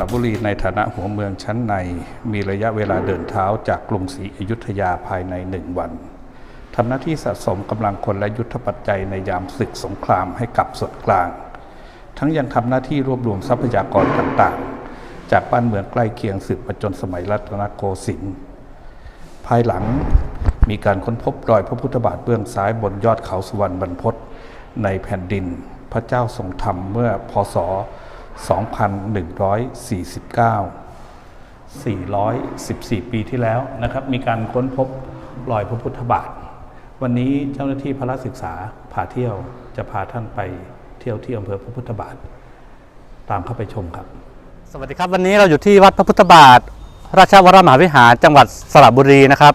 ระบุรีในฐานะหัวเมืองชั้นใน มีระยะเวลาเดินเท้าจากกรุงศรีอยุธยาภายในหนึ่งวันทำหน้าที่สะสมกำลังคนและยุทธปัจจัยในยามศึกสงครามให้กับส่วนกลาง ทั้งยังทำหน้าที่รวบรวมทรัพยากรต่างๆ จากบ้านเมืองใกล้เคียงสืบมาจนสมัยรัตนโกสินทร์ภายหลังมีการค้นพบรอยพระพุทธบาทเบื้องซ้ายบนยอดเขาสุวรรณบรรพตในแผ่นดิน พระเจ้าทรงธรรมเมื่อพศ 2149 414 ปีที่แล้วนะครับ มีการค้นพบรอยพระพุทธบาท วันนี้เจ้าหน้าที่พระราชศึกษาพาเที่ยวจะพาท่านไปเที่ยวที่อำเภอพระพุทธบาท ตามเข้าไปชมครับ สวัสดีครับวันนี้เราอยู่ที่วัดพระพุทธบาท ราชวรมหาวิหารจังหวัดสระบุรีนะครับ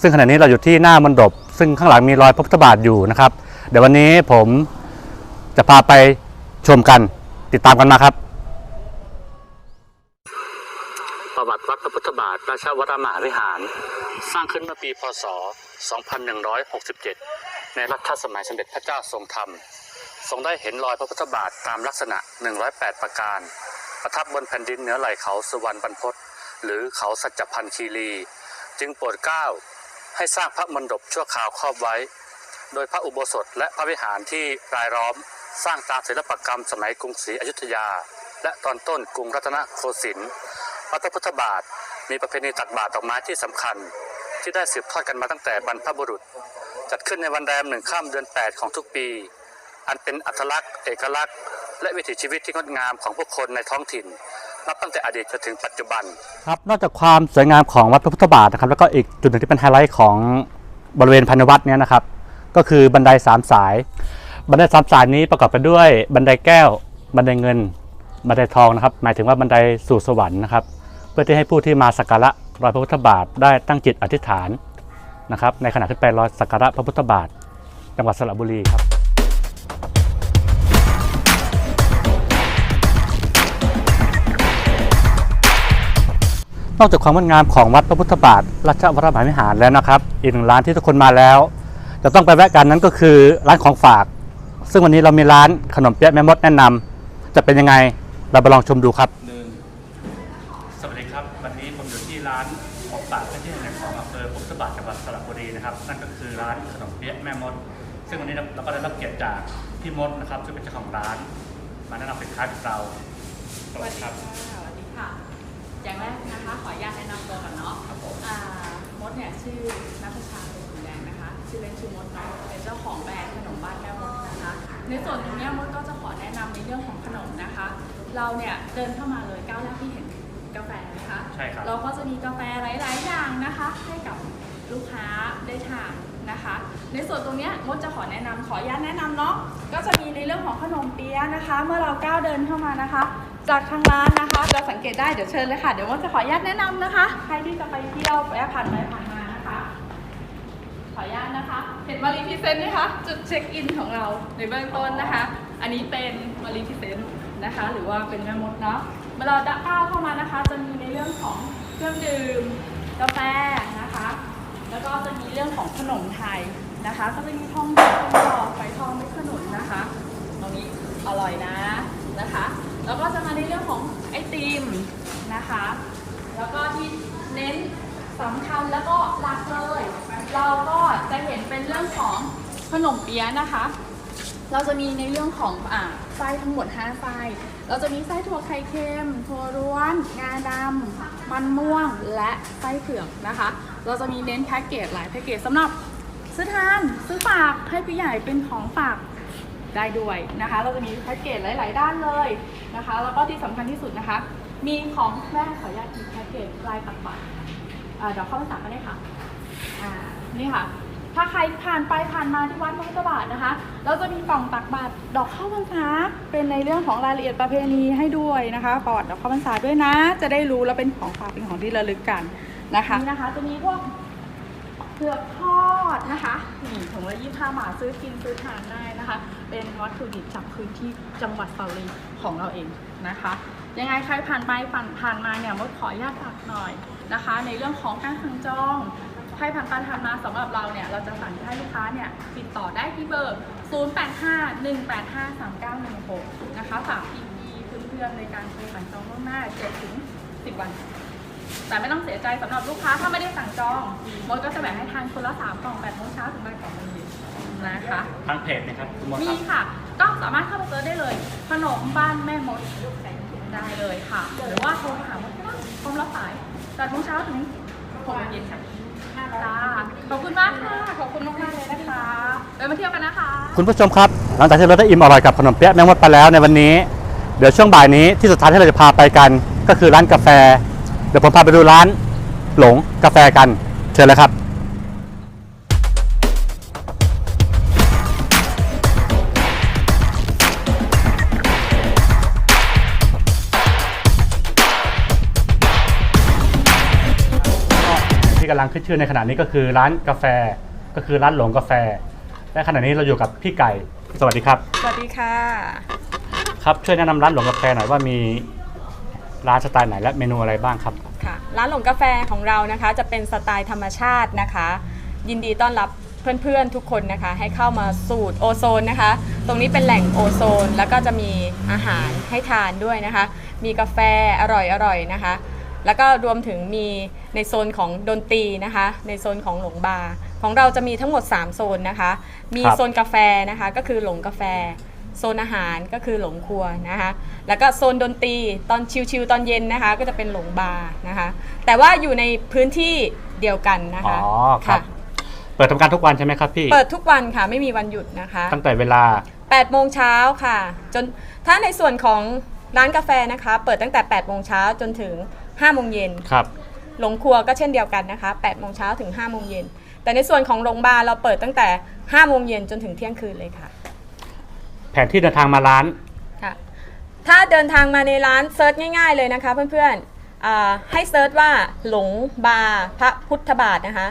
ซึ่งขณะนี้เราอยู่ที่หน้ามณฑปซึ่งข้างหลังมีรอยพระพุทธบาทอยู่นะครับ เดี๋ยววันนี้ผมจะพาไปชมกัน ติดตามกันมาครับ ประวัติวัดพระพุทธบาทราชวรมหาวิหาร สร้างขึ้นเมื่อปีพศ 2167 ในรัชสมัยสมเด็จพระเจ้าทรงธรรม ทรงได้เห็นรอยพระพุทธบาทตามลักษณะ 108 ประการ ประทับบนแผ่นดินเหนือไหล่เขาสุวรรณบรรพตหรือเขาสัจพันธ์คีรี จึงโปรดเกล้าให้สร้างพระมณฑปชั่วคราวครอบไว้ โดยพระอุโบสถและพระวิหารที่รายล้อม สร้างตามศิลปกรรมสมัยกรุงศรีอยุธยา และตอนต้นกรุงรัตนโกสินทร์วัดพระพุทธบาทมีประเพณีตักบาตรดอกไม้ที่สำคัญ ที่ได้สืบทอดกันมาตั้งแต่บรรพบุรุษ จัดขึ้นในวันแรมหนึ่งข้ามเดือน 8 ของทุกปี อันเป็นอัตลักษณ์ เอกลักษณ์ และวิถีชีวิตที่งดงามของผู้คนในท้องถิ่นนับตั้งแต่อดีตจนถึงปัจจุบันครับนอกจากความสวยงามของวัดพระพุทธบาทนะครับแล้วก็อีกจุดหนึ่งที่เป็นไฮไลท์ของบริเวณภายในวัดเนี้นะครับ ก็คือบันไดสามสาย บันไดสามสายนี้ประกอบไปด้วยบันไดแก้ว บันไดเงิน บันไดทองนะครับ หมายถึงว่าบันไดสู่สวรรค์นะครับ เพื่อที่ให้ผู้ที่มาสักการะรอยพระพุทธบาทได้ตั้งจิตอธิษฐานนะครับ ในขณะขึ้นไปรอยสักการะพระพุทธบาท จังหวัดสระบุรีครับนอกจากความงดงามของวัดพระพุทธบาทราชวรมหาวิหารแล้วนะครับ อีกหนึ่งร้านที่ทุกคนมาแล้ว จะต้องไปแวะกันนั้นก็คือร้านของฝาก ซึ่งวันนี้เรามีร้านขนมเปี๊ยะแม่มดแนะนำจะเป็นยังไงเราไปลองชมดูครับ หนึ่งสวัสดีครับ วันนี้ผมอยู่ที่ร้านของฝากเป็นที่หนึ่งของอำเภอพุทธบาทจังหวัดสระบุรีนะครับ นั่นก็คือร้านขนมเปี๊ยะแม่มด ซึ่งวันนี้เราก็ได้รับเกียรติจากพี่มดนะครับซึ่งเป็นเจ้าของร้าน มาแนะนำสินค้ากับเราสวัสดีครับ สวัสดีค่ะ อย่างแรกนะคะ ขออนุญาตแนะนำตัวก่อนเนาะครับผม อ่ามดเนี่ยชื่อนัทชาเป็น ขุนแดงนะคะชื่อเล่นชื่อมดเนาะเป็นเจ้าของแบรนด์ขนมบ้านแม่มดนะคะ ในส่วนตรงเนี้ยมดก็จะขอแนะนำในเรื่องของขนมนะคะ เราเนี่ยเดินเข้ามาเลยก้าวแรกที่เห็นกาแฟนะคะใช่ครับเราก็จะมีกาแฟหลาย ๆ อย่างนะคะ ให้กับลูกค้าได้ทานนะคะ ในส่วนตรงเนี้ยมดจะขอแนะนำขออนุญาตแนะนำเนาะก็จะมีในเรื่องของขนมเปี๊ยะนะคะ เมื่อเราก้าวเดินเข้ามานะคะจากทางร้านนะคะ จะสังเกตได้เดี๋ยวเชิญเลยค่ะ เดี๋ยวมดจะขออนุญาตแนะนำนะคะ ใครที่จะไปเที่ยวแวะผ่านไปผ่านมานะคะ ขออนุญาตนะคะ เห็นมารีพรีเซนต์ไหมคะ จุดเช็คอินของเราในเบื้องต้นนะคะ อันนี้เป็นมารีพรีเซนต์นะคะ หรือว่าเป็นแม่มดเนาะเมื่อเราก้าวเข้ามานะคะ จะมีในเรื่องของเครื่องดื่มกาแฟนะคะ แล้วก็จะมีเรื่องของขนมไทยนะคะ ก็จะมีทองหยอดทองหอดไฝทองเม็ดขนุนนะคะ ตรงนี้อร่อยนะนะคะ แล้วก็จะมาในเรื่องของไอติมนะคะ แล้วก็ที่เน้นสำคัญแล้วก็หลักเลย รื่องของขนมเปี๊ยะนะคะ เราจะมีในเรื่องของอ่าไส้ทั้งหมด 5 ไส้ เราจะมีไส้ถั่วไข่เค็มถั่วร้วน งาดำ มันม่วง และไส้เผือกนะคะ เราจะมีเน้นแพ็กเกจหลายแพ็กเกจสำหรับซื้อทานซื้อฝากให้ผู้ใหญ่เป็นของฝากได้ด้วยนะคะ เราจะมีแพ็กเกจหลาย ๆ ด้านเลยนะคะ แล้วก็ที่สำคัญที่สุดนะคะ มีของแม่ขออนุญาตมีแพ็กเกจลายตักบาตรอ่าเดี๋ยวเข้าไปสั่งกันได้ค่ะ อ่า นี่ค่ะ ถ้าใครผ่านไปผ่านมาที่วัดพระพุทธบาทนะคะเราจะมีกล่องตักบาตรดอกข้าวพรรษาเป็นในเรื่องของรายละเอียดประเพณีให้ด้วยนะคะประวัติดอกข้าวพรรษาด้วยนะ จะได้รู้แล้วเป็นของฝากเป็นของที่ระลึกกันนะคะนี่นะคะจะมีพวกเผือกทอดนะคะนี่ถุงละยี่ห้าบาทซื้อกินซื้อทานได้นะคะ เป็นวัตถุดิบจากพื้นที่จังหวัดสรินทร์ของเราเองนะคะ ยังไงใครผ่านไปผ่านผ่านมาเนี่ยมดขออนุญาตฝากหน่อยนะคะ ในเรื่องของการสั่งจอง ใครผ่านไปผ่านมาสำหรับเราเนี่ยเราจะสั่งให้ลูกค้าเนี่ยติดต่อได้ที่เบอร์ 0851853916 นะคะฝากพี่ๆเพื่อนในการโทรสั่งจองล่วงหน้า7ถึง10 วัน แต่ไม่ต้องเสียใจสำหรับลูกค้าถ้าไม่ได้สั่งจองมดก็จะแบ่งให้ทานคนละสามกล่อง8โมงเช้าถึงบ่ายสองโมงเย็นนะคะทางเพจนะครับคุณมดมีครับค่ะ ก็สามารถเข้าไปเซิร์ชได้เลย ขนมบ้านแม่มดได้เลยค่ะ หรือว่าโทรมาหามดก็ได้พร้อมรับสาย8โมงเช้าถึง6โมงเย็นค่ะ จ้าขอบคุณมากค่ะ ขอบคุณมากๆเลยนะคะเดี๋ยวมาเที่ยวกันนะคะ คุณผู้ชมครับ หลังจากที่เราได้อิ่มอร่อยกับขนมเปี๊ยะแมงมดไปแล้วในวันนี้ เดี๋ยวช่วงบ่ายนี้ที่สุดท้ายที่เราจะพาไปกัน ก็คือร้านกาแฟ เดี๋ยวผมพาไปดูร้านหลงกาแฟกัน เชิญเลยครับ ที่กำลังขึ้นชื่อในขณะนี้ก็คือร้านกาแฟก็คือร้านหลงกาแฟ และขณะนี้เราอยู่กับพี่ไก่ สวัสดีครับ สวัสดีค่ะ ครับช่วยแนะนำร้านหลงกาแฟหน่อยว่ามีร้านสไตล์ไหนและเมนูอะไรบ้างครับค่ะร้านหลงกาแฟของเรานะคะ จะเป็นสไตล์ธรรมชาตินะคะ ยินดีต้อนรับเพื่อนๆทุกคนนะคะ ให้เข้ามาสูตรโอโซนนะคะ ตรงนี้เป็นแหล่งโอโซน แล้วก็จะมีอาหารให้ทานด้วยนะคะ มีกาแฟอร่อยๆนะคะ แล้วก็รวมถึงมี ในโซนของดนตรีนะคะ ในโซนของหลงบาร์ของเราจะมีทั้งหมด 3 โซนนะคะ มีครับ โซนกาแฟนะคะก็คือหลงกาแฟ โซนอาหารก็คือหลงครัวนะคะ แล้วก็โซนดนตรีตอนชิลๆตอนเย็นนะคะ ก็จะเป็นหลงบาร์นะคะ แต่ว่าอยู่ในพื้นที่เดียวกันนะอ๋อคะครับเปิดทำการทุกวันใช่ไหมครับพี่ เปิดทุกวันค่ะไม่มีวันหยุดนะคะ ตั้งแต่เวลา 8โมงเช้าค่ะ จนถ้าในส่วนของร้านกาแฟนะคะ เปิดตั้งแต่8โมงเช้าจนถึง5โมงเย็น ครับ หลงครัวก็เช่นเดียวกันนะคะ8โมงเช้าถึง5โมงเย็น แต่ในส่วนของโรงบาร์เราเปิดตั้งแต่5โมงเย็นจนถึงเที่ยงคืนเลยค่ะ แผนที่เดินทางมาร้านค่ะ ถ้าเดินทางมาในร้านเซิร์ชง่ายๆเลยนะคะเพื่อนๆอ่าให้เซิร์ชว่าหลงบาร์พระพุทธบาทนะคะ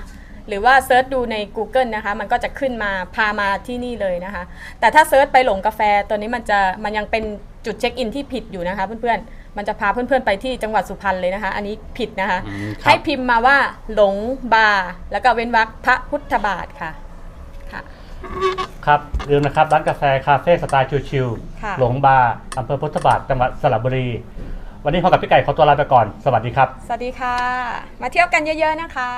หรือว่าเซิร์ชดูใน Google นะคะ มันก็จะขึ้นมาพามาที่นี่เลยนะคะ แต่ถ้าเซิร์ชไปหลงกาแฟตัวนี้มันจะมันยังเป็นจุดเช็คอินที่ผิดอยู่นะคะเพื่อนๆ มันจะพาเพื่อนๆไปที่จังหวัดสุพรรณเลยนะคะ อันนี้ผิดนะคะอืมครับให้พิมพ์มาว่าหลงบาร์แล้วก็เว้นวรรคพระพุทธบาทค่ะค่ะ ครับลืมนะครับร้านกาแฟคาเฟ่สไตล์ชิลค่ะๆหลงบาร์อำเภอพุทธบาทจังหวัดสระบุรี วันนี้พอกับพี่ไก่ขอตัวลาไปก่อน สวัสดีครับ สวัสดีค่ะ มาเที่ยวกันเยอะๆนะคะ